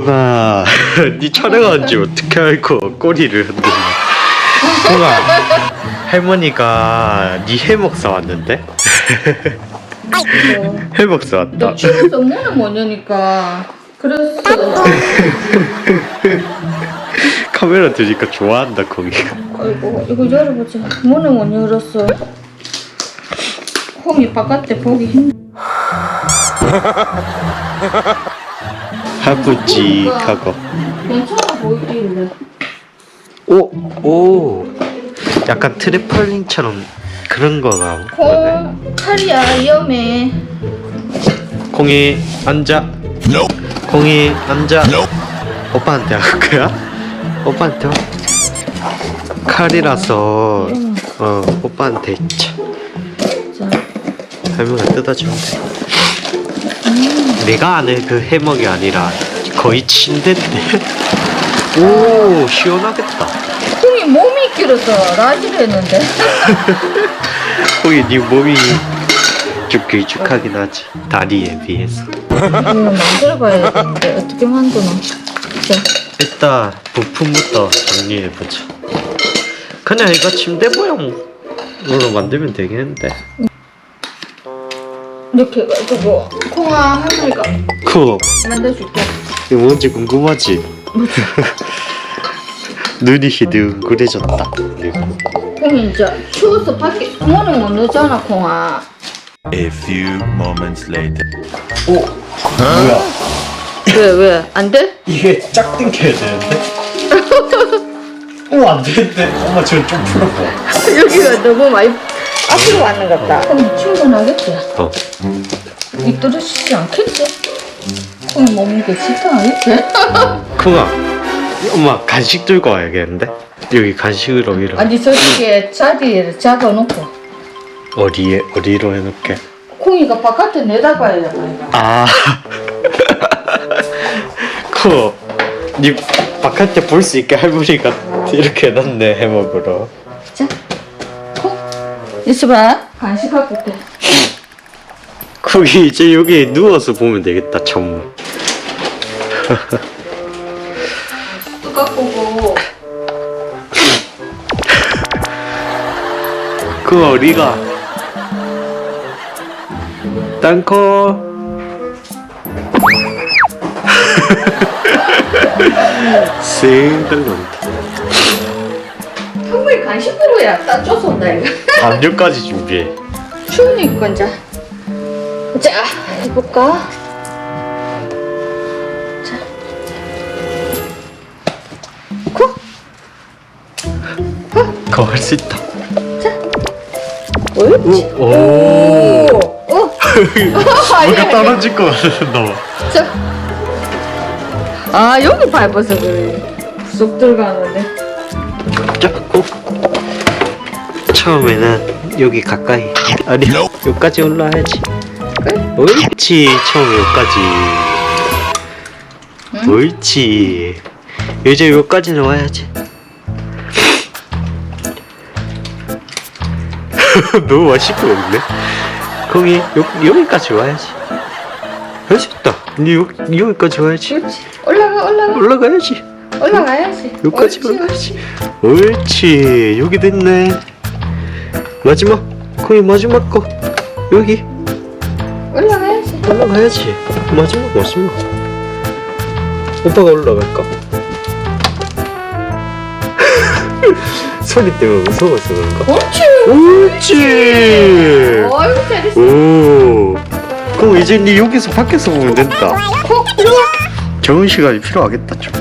콩아 네 촬영한지 어떻게 알고 꼬리를 흔드냐 콩아 할머니가 네 해먹 사왔는데? 해먹 사왔다 너 집에서 뭐는 뭐냐니까. 그래서 카메라 들니까 좋아한다 거기가 아이고 이거 열어보자. 문을 못 열었어. 콩이 바깥에 보기 힘. 보이길래. 오! 오! 약간 트래펄링처럼 그런 거가 보네 콩 칼이야 위험해. 콩이 앉아 콩이 앉아 오빠한테 할 거야? 오빠한테 와. 칼이라서 어 오빠한테 차. 자, 할머니가 뜯어주면 돼 내가 아는 그 해먹이 아니라 거의 침대인데. 오 시원하겠다. 콩이 몸이 길어서 라지를 했는데. 거기 네 몸이 좀 길쭉하긴 하지. 다리에 비해서. 이거 만들어봐야 되는데. 어떻게 만드노? 자, 일단 부품부터 정리해보자. 그냥 이거 침대 모양으로 만들면 되겠는데 이렇게 해가지고 콩아 할머니가 그거 만들어줄게. 이거 뭔지 궁금하지? 눈이 희둥그레졌다 콩이 이제 추워서 밖에 문을 못 넣잖아 콩아. A few moments later. 오! 뭐야 왜 왜? 안 돼? 이게 짝 당겨야 되는데? 오 안 되는데 엄마 저좀 풀어봐 여기가 너무 많이 앞으로 왔는 것 같다. 콩이 충분하겠지? 어이 떨어지지 않겠지? 콩이 먹는 게 지탱하겠지? 콩아 엄마 간식 들고 와야겠는데? 여기 간식으로 이렇게 아니 저쪽에 자리에 잡아놓고 어디에 어디로 해놓게 콩이가 바깥에 내다봐야 돼. 아 그거 니 바깥에 볼 수 있게 할머니가 이렇게 해놨네 해먹으러 있어봐. 간식 갖고 올게. 거기 이제 여기 누워서 보면 되겠다 전문 또 갖고 오고. 그 어디가 땅콩 쌩 떨려온다 형부이 간식으로 약딱 줘서 온다 이거. 담요까지 준비해 추우니까 이제 자 해볼까? 자, 코, 그거 할 수 있다 옳지. 오, 오, 오, 뭐가 아니야. 떨어질 것 같아 너 자, 아 여기 밟아서 그래. 쑥 들어가는데. 자꾸 처음에는 여기 가까이. 아니 여기까지 올라와야지? 옳지 처음에 여기까지. 옳지. 이제 여기까지는 와야지. 너무 맛있게 먹네. 거기 여, 여기까지 와야지. 할 수 있다. 니 여기, 여기까지 와야지 그렇지. 올라가 올라가. 올라가야지 올라가야지. 여기까지 옳지, 올라가야지 옳지 여기 됐네 마지막 거기 마지막 거 여기 올라가야지. 올라가야지 마지막 마지막 오빠가 올라갈까? 소리 때문에 무서워서 그런가? 옳지. 옳지 어이구 잘했어. 오 그럼 이제 니 여기서 밖에서 보면 된다 콕 들어와. 적은 시간이 필요하겠다 좀